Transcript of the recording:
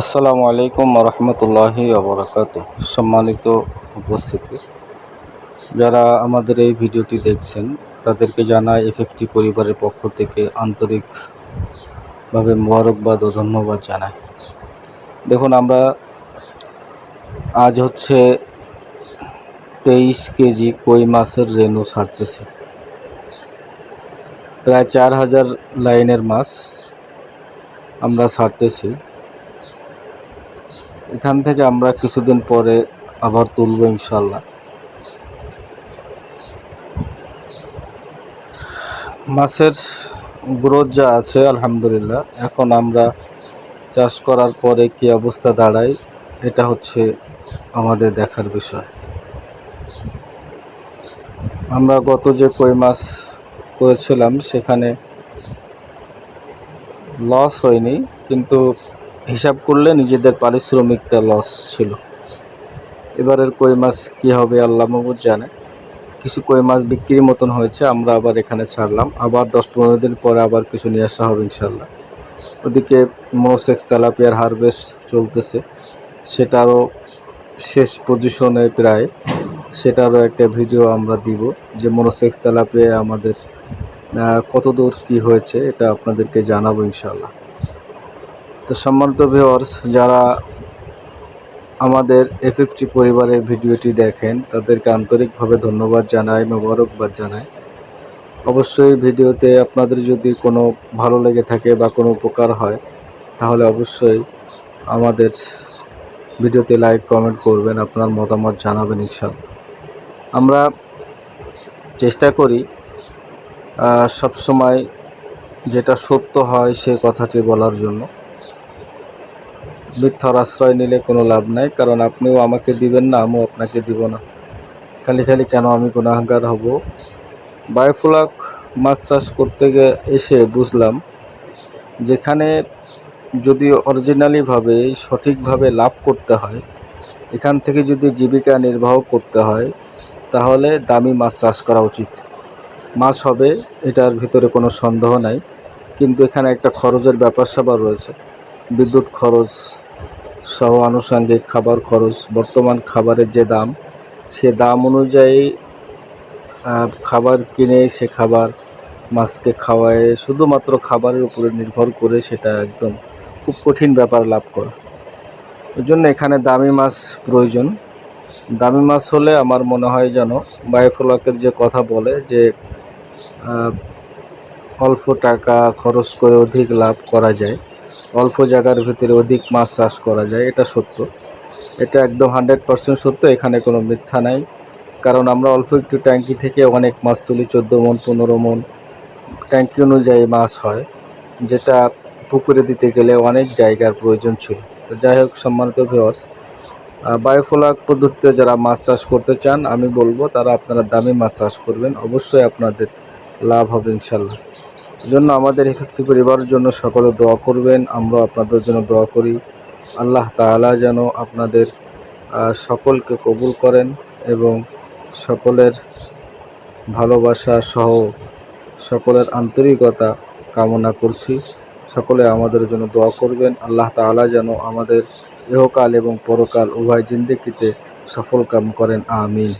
আসসালামু আলাইকুম রহমতুল্লাহি আবরাকাত সম্মানিত উপস্থিতি। যারা আমাদের এই ভিডিওটি দেখছেন, তাদেরকে জানাই এফএফটি পরিবারের পক্ষ থেকে আন্তরিকভাবে মোবারকবাদ ও ধন্যবাদ জানাই। দেখুন, আমরা আজ হচ্ছে তেইশ কেজি কই মাছের রেনু ছাড়তেছি। প্রায় চার হাজার লাইনের মাছ আমরা ছাড়তেছি। এখান থেকে আমরা কিছুদিন পরে আবার তুলব ইনশাল্লাহ মাছের গ্রোথ যা আছে, আলহামদুলিল্লাহ। এখন আমরা চাষ করার পরে কি অবস্থা দাঁড়ায়, এটা হচ্ছে আমাদের দেখার বিষয়। আমরা গত যে কই মাছ করেছিলাম, সেখানে লস হয়নি, কিন্তু হিসাব করলে নিজেদের পারিশ্রমিকটা লস ছিল। এবারের কই মাছ কী হবে আল্লাহ মাহবুদ জানে। কিছু কই মাছ বিক্রির মতন হয়েছে, আমরা আবার এখানে ছাড়লাম। আবার দশ পনেরো দিন পরে আবার কিছু নিয়ে আসা হবে ইনশাল্লাহ ওদিকে মোনোসেক্স তেলাপিয়ার হারভেস্ট চলতেছে। সেটারও শেষ পজিশনে প্রায়। সেটারও একটা ভিডিও আমরা দিব যে মোনোসেক্স তেলাপিয়া আমাদের কত দূর কী হয়েছে, এটা আপনাদেরকে জানাব ইনশাল্লাহ তো সম্মানিত ভিওর্স যারা আমাদের এফএফটি পরিবারের ভিডিওটি দেখেন, তাদেরকে আন্তরিকভাবে ধন্যবাদ জানাই, মোবারকবাদ জানাই। অবশ্যই ভিডিওতে আপনাদের যদি কোনো ভালো লেগে থাকে বা কোনো উপকার হয়, তাহলে অবশ্যই আমাদের ভিডিওতে লাইক কমেন্ট করবেন, আপনার মতামত জানাবেন ইনশাল্লাহ আমরা চেষ্টা করি সবসময় যেটা সত্য হয় সে কথাটি বলার জন্য। মিথ্যার আশ্রয় নিলে কোনো লাভ নাই, কারণ আপনিও আমাকে দিবেন না, আমিও আপনাকে দিব না। খালি খালি কেন আমি গুণাহার হব? বায়োফ্লাক মাছ চাষ করতে এসে বুঝলাম, যেখানে যদি অরিজিনালিভাবে সঠিকভাবে লাভ করতে হয়, এখান থেকে যদি জীবিকা নির্বাহ করতে হয়, তাহলে দামি মাছ চাষ করা উচিত। মাছ হবে, এটার ভিতরে কোনো সন্দেহ নাই, কিন্তু এখানে একটা খরচের ব্যাপার স্যাপার রয়েছে। বিদ্যুৎ খরচ সহ আনুষঙ্গিক খাবার খরচ, বর্তমান খাবারের যে দাম, সে দাম অনুযায়ী খাবার কিনে সে খাবার মাছকে খাওয়ায়, শুধুমাত্র খাবারের উপরে নির্ভর করে সেটা একদম খুব কঠিন ব্যাপার লাভ করা। ওই জন্য এখানে দামি মাছ প্রয়োজন। দামি মাছ হলে আমার মনে হয় যেন বায়োফ্লকের যে কথা বলে যে অল্প টাকা খরচ করে অধিক লাভ করা যায়। অল্প জায়গার ভিতরে অধিক মাছ চাষ করা যায়, এটা সত্য। এটা একদম হান্ড্রেড পারসেন্ট সত্য, এখানে কোনো মিথ্যা নাই। কারণ আমরা অল্প একটু ট্যাঙ্কি থেকে অনেক মাছ তুলি, চোদ্দ মন, পনেরো মন। ট্যাঙ্কি অনুযায়ী মাছ হয়, যেটা পুকুরে দিতে গেলে অনেক জায়গার প্রয়োজন ছিল। তো যাই হোক, সম্মানিত ভিওয়ার্স বায়োফ্লাক পদ্ধতিতে যারা মাছ চাষ করতে চান, আমি বলব তারা আপনারা দামি মাছ চাষ করবেন, অবশ্যই আপনাদের লাভ হবে ইনশাল্লাহ। জন্য আমাদের ইফেক্টিভ পরিবারের জন্য সকলে দোয়া করবেন। আমরা আপনাদের জন্য দোয়া করি। আল্লাহ তালা যেন আপনাদের সকলকে কবুল করেন এবং সকলের ভালোবাসা সহ সকলের আন্তরিকতা কামনা করছি। সকলে আমাদের জন্য দোয়া করবেন। আল্লাহ তালা যেন আমাদের ইহকাল এবং পরকাল উভয় জিন্দিকিতে সফল কাম করেন। আমিন।